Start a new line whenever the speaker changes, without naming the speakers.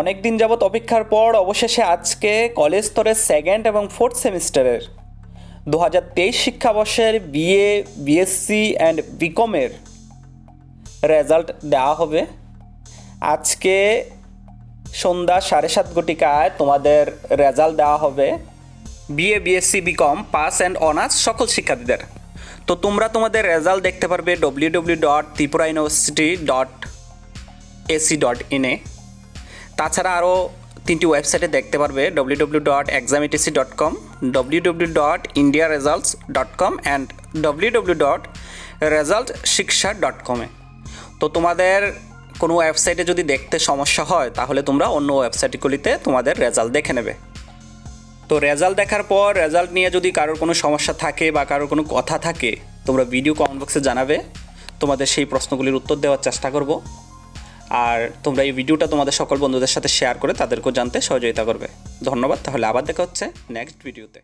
অনেক দিন যাবৎ অপেক্ষার পর অবশেষে আজকে কলেজ স্তরের সেকেন্ড এবং ফোর্থ সেমিস্টারের দু হাজার তেইশ শিক্ষাবর্ষের বিএ বিএসসি অ্যান্ড বিকমের রেজাল্ট দেওয়া হবে। আজকে সন্ধ্যা সাড়ে সাত ঘটিকায় তোমাদের রেজাল্ট দেওয়া হবে। BA BSc BCom pass and honours সকল শিক্ষার্থীদের। তো তোমরা তোমাদের রেজাল্ট দেখতে পারবে W W dot Tripura university dot AC dot ইনে তাছাড়া আরও তিনটি ওয়েবসাইটে দেখতে পারবে W W dot এক্সামিটিসি dot com W W dot India results dot com and W W dot result Shiksha dot কমে তো তোমাদের কোনো ওয়েবসাইটে যদি দেখতে সমস্যা হয়, তাহলে তোমরা অন্য ওয়েবসাইটগুলিতে তোমাদের রেজাল্ট দেখে নেবে। তো রেজাল্ট দেখার পর রেজাল্ট নিয়ে যদি কারোর কোনো সমস্যা থাকে বা কারোর কোনো কথা থাকে, তোমরা ভিডিও কমেন্ট বক্সে জানাবে। তোমাদের সেই প্রশ্নগুলির উত্তর দেওয়ার চেষ্টা করব। আর তোমরা এই ভিডিওটা তোমাদের সকল বন্ধুদের সাথে শেয়ার করে তাদেরকেও জানতে সহযোগিতা করবে। ধন্যবাদ, তাহলে আবার দেখা হচ্ছে নেক্সট ভিডিওতে